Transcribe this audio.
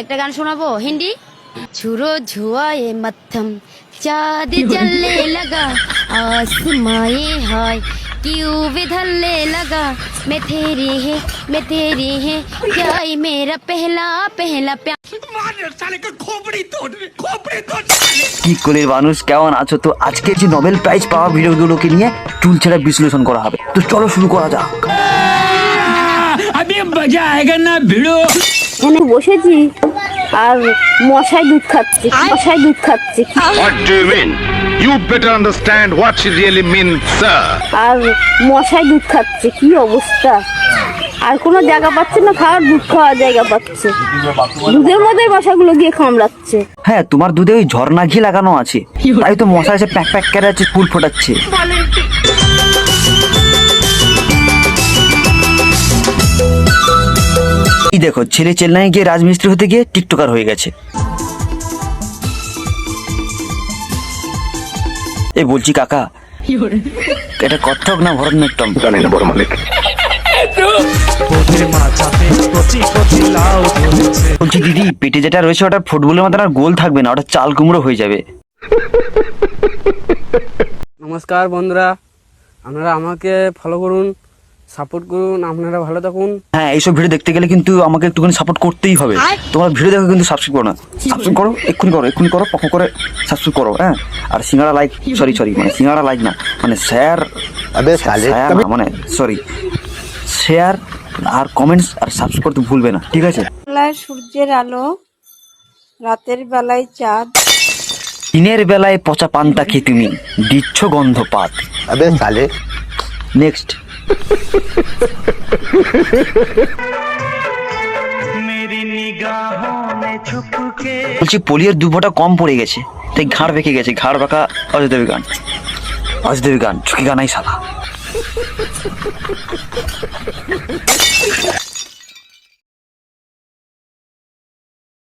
একটা গান শোনাবো হিন্দি छुरो झुआए मत्थम चाँद जलने लगा आसमाए हाय क्यों विधलने लगा मैं तेरी है मैं तेरी है जाए मेरा पहला पहला प्यार কি কলির মানুষ কেমন আছো তো আজকের যে নোবেল প্রাইজ পাওয়া ভিডিওগুলোকে নিয়ে চুল ছেড়া বিশ্লেষণ করা হবে তো চলো শুরু করা যাক अभी मजा आएगा ना भिड़ो এখানে বসেছি আর মশাই দুধ খাচ্ছে মশাই দুধ খাচ্ছে What do you mean? You better understand what she really means, sir. আর মশাই দুধ খাচ্ছে কি অবস্থা আর কোনো জায়গা পাচ্ছে না খাওয়ার দুধ খাওয়ার জায়গা পাচ্ছে দুধের মধ্যে মশাগুলো গিয়ে কামড়াচ্ছে হ্যাঁ তোমার দুধে ওই ঝর্ণা ঘি লাগানো আছে তাই তো মশা এসে প্যাক প্যাক করে আছে ফুল ফোটাচ্ছে এই দেখো ছেলে চেন্নাই গিয়ে রাজমিস্ত্রি হতে গিয়ে টিকটকার হয়ে গেছে। এ বলছি কাকা এটা কত্থক না ভরতনাট্যম? জানি না বড় মালিক। বলছি দিদি পেটে যেটা রয়েছে ওটা ফুটবলের মতন আর গোল থাকবে না ওটা চাল কুমড়ো হয়ে যাবে। নমস্কার বন্ধুরা আপনারা আমাকে ফলো করুন। সাপোর্ট করুন আপনারা ভালো থাকুন। হ্যাঁ এইসব ভিডিও দেখতে গেলে কিন্তু আমাকে একটুখানি সাপোর্ট করতেই হবে। তোমার ভিডিও দেখো কিন্তু সাবস্ক্রাইব করো না। সাবস্ক্রাইব করো এক্ষুনি করো এক্ষুনি করো পক্ষ করে সাবস্ক্রাইব করো হ্যাঁ? আর সিঙ্গারা লাইক সরি সরি মানে সিঙ্গারা লাইক না মানে শেয়ার মানে সরি শেয়ার আর কমেন্টস আর সাবস্ক্রাইব করতে ভুলবে না ঠিক আছে? সূর্যের আলো রাতের বেলায় চাঁদ। দিনের বেলায় পচা পান্তা খেয়ে তুমি দিচ্ছ গন্ধ পাত আবে সালে নেক্সট বলছি পোলিওর দু ফোঁটা কম পড়ে গেছে। তাই ঘাড় বেঁকে গেছে, ঘাড় বাঁকা অজয় গান। অজয় গান ছুকি গানাই সালা।